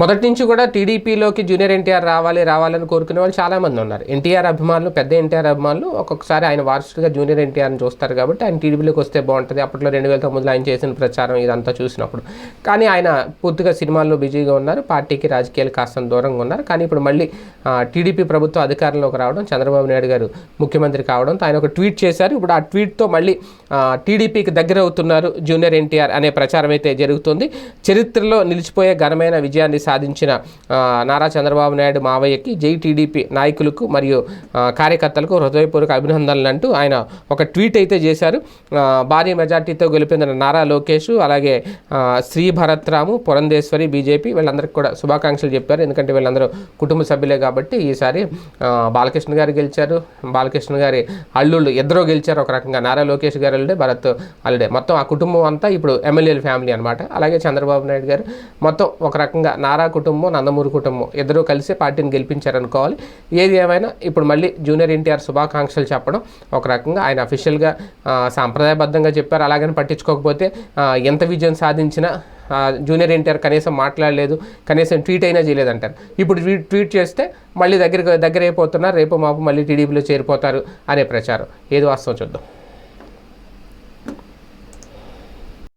మొదటి నుంచి కూడా టీడీపీలోకి జూనియర్ ఎన్టీఆర్ రావాలి రావాలని కోరుకునే వాళ్ళు చాలామంది ఉన్నారు. ఎన్టీఆర్ అభిమానులు పెద్ద ఎన్టీఆర్ అభిమానులు ఒక్కొక్కసారి ఆయన వారసుడిగా జూనియర్ ఎన్టీఆర్ని చూస్తారు కాబట్టి ఆయన టీడీపీలోకి వస్తే బాగుంటుంది. అప్పట్లో రెండు వేల తొమ్మిదిలో ఆయన చేసిన ప్రచారం ఇదంతా చూసినప్పుడు. కానీ ఆయన పూర్తిగా సినిమాల్లో బిజీగా ఉన్నారు. పార్టీకి రాజకీయాలు కాస్త దూరంగా ఉన్నారు. కానీ ఇప్పుడు మళ్ళీ టీడీపీ ప్రభుత్వం అధికారంలోకి రావడం చంద్రబాబు నాయుడు గారు ముఖ్యమంత్రి కావడంతో ఆయన ఒక ట్వీట్ చేశారు. ఇప్పుడు ఆ ట్వీట్తో మళ్ళీ టీడీపీకి దగ్గర అవుతున్నారు జూనియర్ ఎన్టీఆర్ అనే ప్రచారం అయితే జరుగుతుంది. చరిత్రలో నిలిచిపోయే ఘనమైన విజయాన్ని సాధించిన నారా చంద్రబాబు నాయుడు మావయ్యకి జై టీడీపీ నాయకులకు మరియు కార్యకర్తలకు హృదయపూర్వక అభినందనలు అంటూ ఆయన ఒక ట్వీట్ అయితే చేశారు. భారీ మెజార్టీతో గెలిపిన నారా లోకేష్ అలాగే శ్రీ భరత్రాము పురంధేశ్వరి బీజేపీ వీళ్ళందరికీ కూడా శుభాకాంక్షలు చెప్పారు. ఎందుకంటే వీళ్ళందరూ కుటుంబ సభ్యులే కాబట్టి ఈసారి బాలకృష్ణ గారు గెలిచారు. బాలకృష్ణ గారి అల్లుళ్ళు ఇద్దరు గెలిచారు. ఒక రకంగా నారా లోకేష్ గారు అల్లుడే భరత్ అల్లుడే. మొత్తం ఆ కుటుంబం అంతా ఇప్పుడు ఎమ్మెల్యేల ఫ్యామిలీ అనమాట అలాగే చంద్రబాబు నాయుడు గారు మొత్తం ఒక రకంగా నారా కుటుంబం నందమూరి కుటుంబం ఇద్దరు కలిసి పార్టీని గెలిపించారనుకోవాలి. ఏది ఏమైనా ఇప్పుడు మళ్ళీ జూనియర్ ఎన్టీఆర్ శుభాకాంక్షలు చెప్పడం ఒక రకంగా ఆయన అఫీషియల్గా సాంప్రదాయబద్ధంగా చెప్పారు. అలాగని పట్టించుకోకపోతే ఎంత విజయం సాధించినా జూనియర్ ఎన్టీఆర్ కనీసం మాట్లాడలేదు కనీసం ట్వీట్ అయినా చేయలేదంటారు. ఇప్పుడు ట్వీట్ ట్వీట్ చేస్తే మళ్ళీ దగ్గర దగ్గర అయిపోతున్నారు రేపు మాపు మళ్ళీ టీడీపీలో చేరిపోతారు అనే ప్రచారం. ఏది వాస్తవం చూద్దాం.